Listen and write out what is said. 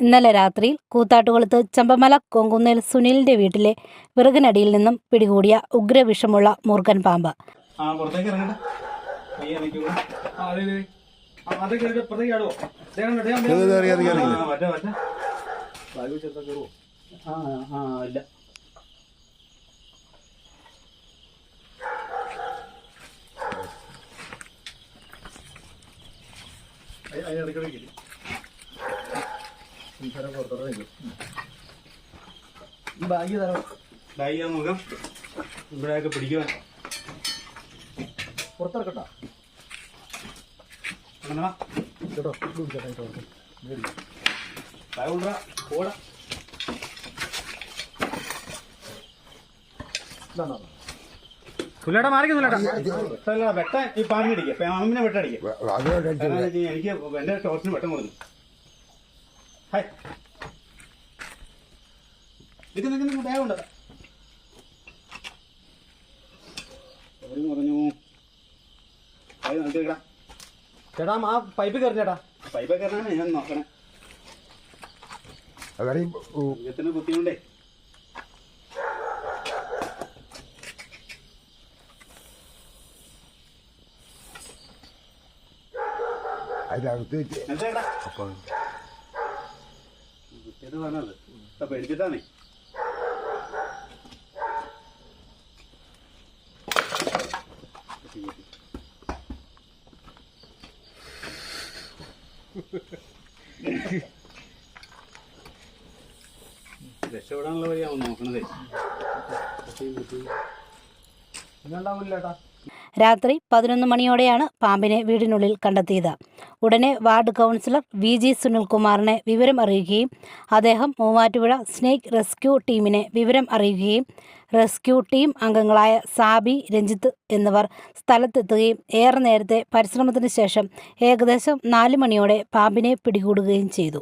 ഇന്നലെ രാത്രിയിൽ കൂത്താട്ടുകുളത്ത് ചമ്പമല കൊങ്കുന്നേൽ സുനിലിന്റെ വീട്ടിലെ വിറകിനടിയിൽ നിന്നും പിടികൂടിയ ഉഗ്രവിഷമുള്ള മൂർഖൻ പാമ്പ്. ആ ഈ ബാഗ് തരാം ബാഗ് നോക്കാം ഇവിടെയൊക്കെ പിടിക്കുവാൻ പുറത്തിറക്കട്ടോ കേട്ടോ ബാഗ് കൊണ്ടുവാ പോടാ സുലേട്ടാ മാറിക്കും സുലേട്ടാ വെട്ടാൻ ഈ പാമ്പിനെ വെട്ടടിക്കുക വെച്ച് കഴിഞ്ഞാൽ എനിക്ക് എന്റെ ടോർച്ചിന് വെട്ടം കൊടുക്കുന്നു ഹായ്. നിൽക്ക് നിൽക്ക് നിൽക്ക് ബാഗ് ഉണ്ട്. അവർ പറഞ്ഞു നോക്കിയേക്കടാ ചേട്ടാ ആ പൈപ്പ് കയറി ചേട്ടാ. പൈപ്പ് കയറാനാണ് ഞാൻ നോക്കണേ. അതിനകത്ത് വെച്ച് കുത്തിയത് പറഞ്ഞത് ഇപ്പൊ പേടിച്ചിട്ടാണേ. രക്ഷപ്പെടാനുള്ള വഴിയാവും നോക്കണതേ? ഇന്നുണ്ടാവില്ല ചേട്ടാ രാത്രി പതിനൊന്ന് മണിയോടെയാണ് പാമ്പിനെ വീടിനുള്ളിൽ കണ്ടെത്തിയത്. ഉടനെ വാർഡ് കൗൺസിലർ വി ജി സുനിൽകുമാറിനെ വിവരം അറിയിക്കുകയും അദ്ദേഹം മൂവാറ്റുപുഴ സ്നേക്ക് റെസ്ക്യൂ ടീമിനെ വിവരം അറിയിക്കുകയും റെസ്ക്യൂ ടീം അംഗങ്ങളായ സാബി രഞ്ജിത്ത് എന്നിവർ സ്ഥലത്തെത്തുകയും ഏറെ നേരത്തെ പരിശ്രമത്തിന് ശേഷം ഏകദേശം നാല് മണിയോടെ പാമ്പിനെ പിടികൂടുകയും ചെയ്തു.